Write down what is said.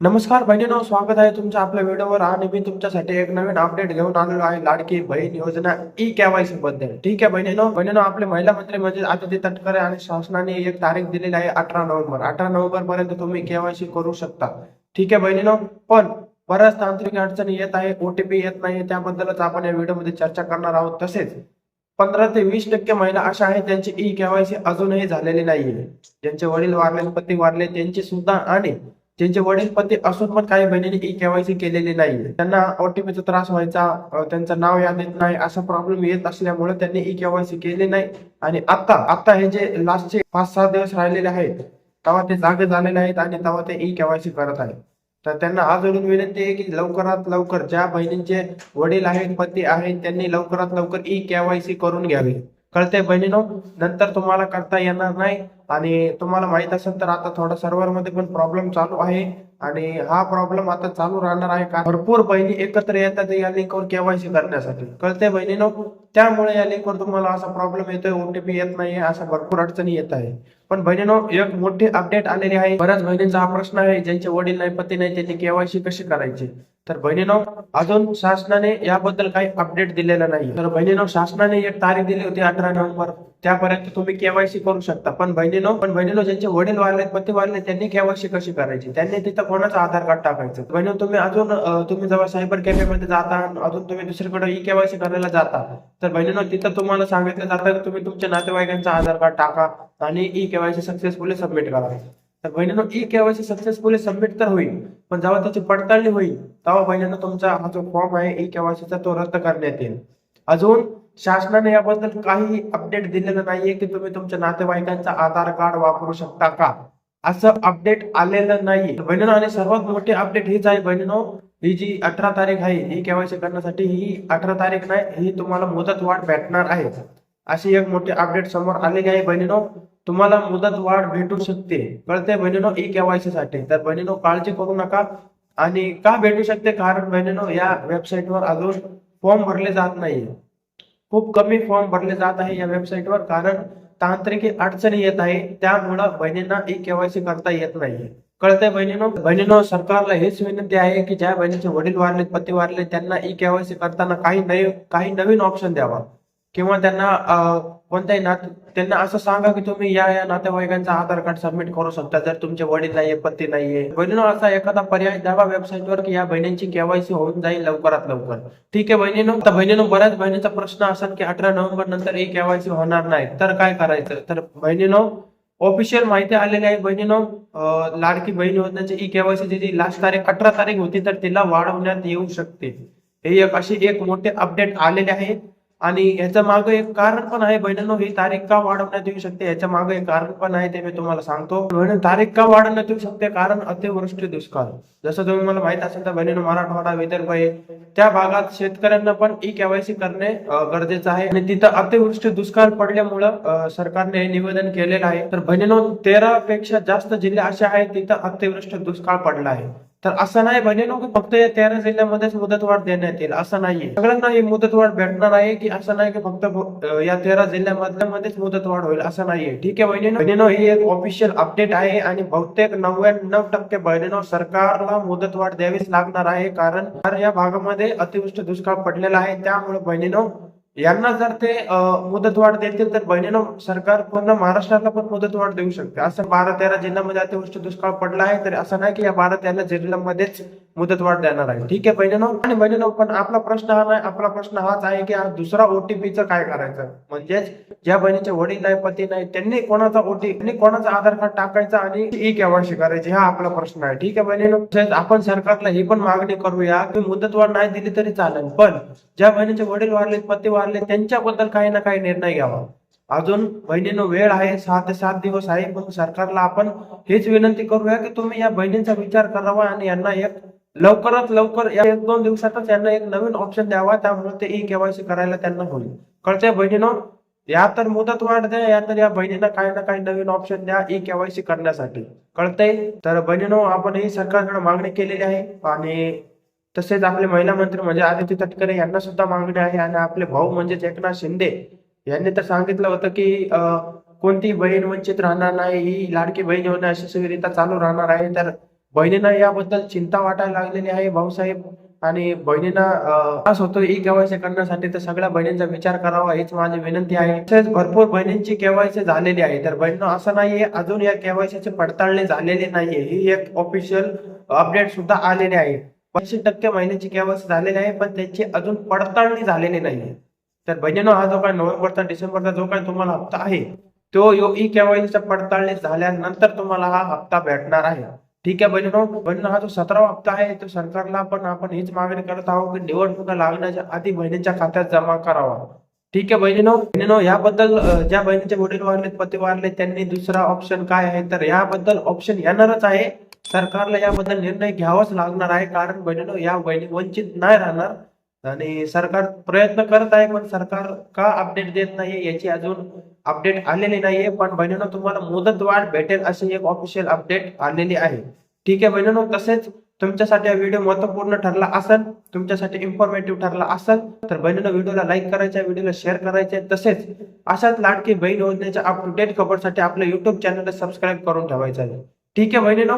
नमस्कार बहिणीनो स्वागत आहे तुमच्या आपल्या व्हिडिओवर आणि मी तुमच्यासाठी एक नवीन अपडेट घेऊन आलेलो आहे लाडकी बहीण योजना ई केवायसी बद्दल. ठीक आहे बहिणीनो? बहिणीनो आपले महिला मंत्री म्हणजे आदिती तटकरे आणि शासनाने एक तारीख दिलेली आहे अठरा नोव्हेंबर. अठरा नोव्हेंबर पर्यंत तुम्ही केवायसी करू शकता. ठीक आहे बहिणीनो? पण बऱ्याच तांत्रिक अडचणी येत आहे ओटीपी येत नाही त्याबद्दलच आपण या व्हिडिओमध्ये चर्चा करणार आहोत. तसेच पंधरा ते वीस टक्के महिला अशा आहेत त्यांची ई केवायसी अजूनही झालेली नाहीये. ज्यांचे वडील वारले पती वारले त्यांची सुद्धा आणि त्यांचे वडील पती असून पण काही बहिणींनी ई केवायसी केलेली नाही त्यांना ओटीपीचा त्रास व्हायचा त्यांचं नाव यादीत नाही असा प्रॉब्लेम येत असल्यामुळे त्यांनी ई केवायसी केली नाही. आणि आता आता हे जे लास्टचे पाच सहा दिवस राहिलेले आहेत तेव्हा ते जागे झालेले आहेत आणि तेव्हा ते ई केवायसी करत आहेत. तर त्यांना अजून विनंती आहे की लवकरात लवकर ज्या बहिणींचे वडील आहेत पती आहेत त्यांनी लवकरात लवकर ई केवायसी करून घ्यावी. कळते बहिणीनो? नंतर तुम्हाला करता येणार नाही. आणि तुम्हाला माहीत असेल तर आता थोडा सर्व्हरमध्ये पण प्रॉब्लेम चालू आहे. आणि हा प्रॉब्लेम आता चालू राहणार आहे का? भरपूर बहिणी एकत्र येतात या लिंकवर केवायसी करण्यासाठी. कळते बहिणीनो? त्यामुळे या लिंकवर तुम्हाला असा प्रॉब्लेम येतोय ओटीपी येत नाही अशा भरपूर अडचणी येत आहे. पण बहिणीनो एक मोठी अपडेट आलेली आहे. बऱ्याच बहिणींचा हा प्रश्न आहे ज्यांचे वडील नाही पती नाही त्यांनी केवायसी कशी करायची? तर बहिणीनो अजून शासनाने याबद्दल काही अपडेट दिलेला नाही तर बहिणीनो शासनाने एक तारीख दिली होती अठरा नोव्हेंबर. त्यापर्यंत तुम्ही केवायसी करू शकता. पण बहिणीनो पण बहिणीनो ज्यांचे वडील वाढले पती वाढले त्यांनी केवायसी कशी करायची? त्यांनी तिथं कोणाचं आधार कार्ड टाकायचं? म्हणजे तुम्ही अजून तुम्ही जेव्हा सायबर कॅफे मध्ये जाता अजून तुम्ही दुसरीकडे ई केवायसी करायला जाता तर बहिणीनो तिथं तुम्हाला सांगितलं जातं की तुम्ही तुमच्या नातेवाईकांचा आधार कार्ड टाका आणि ई केवायसी सक्सेसफुली सबमिट करा. तर बहिणीनो ई केवायसी सक्सेसफुली सबमिट तर होईल पण जेव्हा त्याची पडताळणी होईल तेव्हा बहिणीनं तुमचा हा जो फॉर्म आहे ई केवायसीचा तो रद्द करण्यात येईल. अजून शासनाने याबद्दल काही अपडेट दिलेलं नाहीये की तुम्ही तुमच्या नातेवाईकांचा आधार कार्ड वापरू शकता का? असं अपडेट आलेलं नाही बहिणीनो आणि सर्वात मोठी अपडेट हीच आहे बहिणीनो ही जी अठरा तारीख आहे ही केवायसी करण्यासाठी ही अठरा तारीख नाही ही तुम्हाला मुदत वाढ भेटणार आहे. अशी एक मोठी अपडेट समोर आलेली आहे बहिणीनो. तुम्हाला मुदत वाढ भेटू शकते. कळते बहिणीनो ई केवायसी साठी तर बहिणीनो काळजी करू नका. आणि का भेटू शकते? कारण बहिणीनो या वेबसाईटवर अजून फॉर्म भरले जात नाही खूप कमी फॉर्म भरले जात आहे या वेबसाईटवर कारण तांत्रिक अडचणी येत आहे त्यामुळं बहिणींना ई केवायसी करता येत नाही. कळतंय बहिणीनो? बहिणीनो सरकारला हेच विनंती आहे की ज्या बहिणीचे वडील वारले पती वारले त्यांना ई केवायसी करताना काही नवीन काही नवीन ऑप्शन द्यावा. किंवा त्यांना कोणत्याही नात त्यांना असं सांगा की तुम्ही या या नातेवाईकांचा आधार कार्ड सबमिट करू शकता. जर तुमचे वडील नाहीये पत्ती नाहीये. बहिणीनं असा एखादा पर्याय द्यावा वेबसाईटवर की या बहिणींची केवायसी होऊन जाईल लवकरात लवकर. ठीक आहे बहिणीनो आता बहिणीनं बऱ्याच बहिणीचा प्रश्न असेल की अठरा नोव्हेंबर नंतर ही केवायसी होणार नाही. तर काय करायचं? तर बहिणीनो ऑफिशियल माहिती आलेली आहे बहिणीनो लाडकी बहीण योजनेची ई केवायसी जी लास्ट तारीख अठरा तारीख होती तर तिला वाढवण्यात येऊ शकते. हे एक अशी एक मोठे अपडेट आलेले आहे. आणि याच्या मागे एक कारण पण आहे बहिणांनो ही तारीख का वाढवण्यात येऊ शकते? याच्या मागे एक कारण पण आहे ते मी तुम्हाला सांगतो. बहिणी तारीख का वाढवण्यात येऊ शकते? कारण अतिवृष्टी दुष्काळ. जसं तुम्ही मला माहीत असेल तर बहिणीनं मराठवाडा विदर्भ आहे त्या भागात शेतकऱ्यांना पण ई केवायसी करणे गरजेचं आहे. आणि तिथं अतिवृष्टी दुष्काळ पडल्यामुळं सरकारने हे निवेदन केलेलं आहे. तर बहिणीनो तेरा पेक्षा जास्त जिल्हे असे आहेत तिथं अतिवृष्टी दुष्काळ पडला आहे. तर असं नाही म्हणजे बहिणीनो की फक्त या तेरा जिल्ह्यामध्येच मुदतवाढ देण्यात येईल असं नाहीये. सगळ्यांना ही मुदतवाढ भेटणार आहे की असं नाही की फक्त या तेरा जिल्ह्यामधल्यामध्येच मुदतवाढ होईल असं नाहीये. ठीक आहे बहिणीनो? बहिणीनो ही एक ऑफिशियल अपडेट आहे आणि बहुतेक नव्याण्णव टक्के बहिणीनो सरकारला मुदतवाढ द्यावीच लागणार आहे कारण कारण या भागामध्ये अतिवृष्टी दुष्काळ पडलेला आहे. त्यामुळे बहिणीनो यांना जर ते मुदतवाढ देतील तर बहिणीनं सरकार पूर्ण महाराष्ट्राला पण मुदतवाढ देऊ शकते. असं बारा तेरा जिल्ह्यामध्ये अतिवृष्टी दुष्काळ पडला आहे तर असं नाही की या बारा तेरा जिल्ह्यामध्येच मुदतवाढ देणार आहे. ठीक आहे बहिणीनो? आणि बहिणीनो पण आपला प्रश्न हा नाही आपला प्रश्न हाच आहे की दुसरा ओटीपीचं काय करायचं? म्हणजेच ज्या बहिणीचे वडील नाही पती नाही त्यांनी कोणाचा ओटी त्यांनी कोणाचा आधार कार्ड टाकायचा आणि ई केवायसी करायची हा आपला प्रश्न आहे. ठीक आहे बहिणीनो? आपण सरकारला ही पण मागणी करूया की मुदतवाढ नाही दिली तरी चालेल. पण ज्या बहिणीचे वडील वाढले पती वारले त्यांच्याबद्दल काही ना काही निर्णय घ्यावा. अजून बहिणींनो वेळ आहे सहा ते सात दिवस आहे पण सरकारला आपण हेच विनंती करूया की तुम्ही या बहिणींचा विचार करावा आणि यांना एक लवकरात लवकर या एक दोन दिवसातच यांना एक नवीन ऑप्शन द्यावा त्यामुळे ते ई केवायसी करायला त्यांना होईल. कळतंय बहिणीनो? या तर मुदत वाढ द्या या तर या बहिणींना काही ना काही नवीन ऑप्शन द्या ई केवायसी करण्यासाठी. कळतंय? तर बहिणीनो आपण ही सरकारकडे मागणी केलेली आहे आणि तसेच आपले महिला मंत्री म्हणजे आदित्य तटकरे यांना सुद्धा मागणी आहे आणि आपले भाऊ म्हणजेच एकनाथ शिंदे यांनी तर सांगितलं होतं की कोणती बहीण वंचित राहणार नाही ही लाडकी बहीण योजना यशस्वीरित्या चालू राहणार आहे. तर बहिणींना याबद्दल चिंता वाटायला लागलेली आहे भाऊसाहेब आणि बहिणींना त्रास होतो ई केवायसी करण्यासाठी तर सगळ्या बहिणींचा विचार करावा हीच माझी विनंती आहे. तसेच भरपूर बहिणींची केवायसी झालेली आहे. तर बहिणी असं नाहीये अजून या केवायसीची पडताळणी झालेली नाहीये. ही एक ऑफिशियल अपडेट सुद्धा आलेली आहे. पंचवीस टक्के महिन्याची केवायसी झालेली आहे पण त्याची अजून पडताळणी झालेली नाहीये. तर बहिणीनो हा जो काय नोव्हेंबरचा डिसेंबरचा जो काय तुम्हाला हप्ता आहे तो यो ई केवायसीचा पडताळणी झाल्यानंतर तुम्हाला हा हप्ता भेटणार आहे. ठीक आहे बहिणीनो बहिणीनो हा जो सतरावा हप्ता आहे तो सरकारला पण आपण हीच मागणी करत आहोत की निवडणुका लागण्याच्या आधी बहिणीच्या खात्यात जमा करावा. ठीक आहे बहिणीनो बहिणीनो याबद्दल ज्या बहिणीचे वडील वारलेत पती वारले त्यांनी दुसरा ऑप्शन काय आहे? तर याबद्दल ऑप्शन येणारच आहे. सरकारला याबद्दल निर्णय घ्यावाच लागणार आहे कारण बहिणीनो या बहिणी वंचित नाही राहणार. आणि सरकार प्रयत्न करत आहे पण सरकार का अपडेट देत नाहीये याची अजून अपडेट आलेली नाहीये. पण बहिणीनं तुम्हाला मुदत वाढ भेटेल अशी एक ऑफिशियल अपडेट आलेली आहे. ठीक आहे बहिणीनो तसेच तुमच्यासाठी हा व्हिडिओ महत्त्वपूर्ण ठरला असेल तुमच्यासाठी इन्फॉर्मेटिव्ह ठरला असेल तर बहिणीनं व्हिडिओला लाईक करायचा व्हिडिओला शेअर करायचे तसेच अशाच लाडकी बहीण योजनेच्या अप टू डेट खबरसाठी आपल्या युट्यूब चॅनलला सबस्क्राईब करून ठेवायचं आहे. ठीक आहे बहिणीनो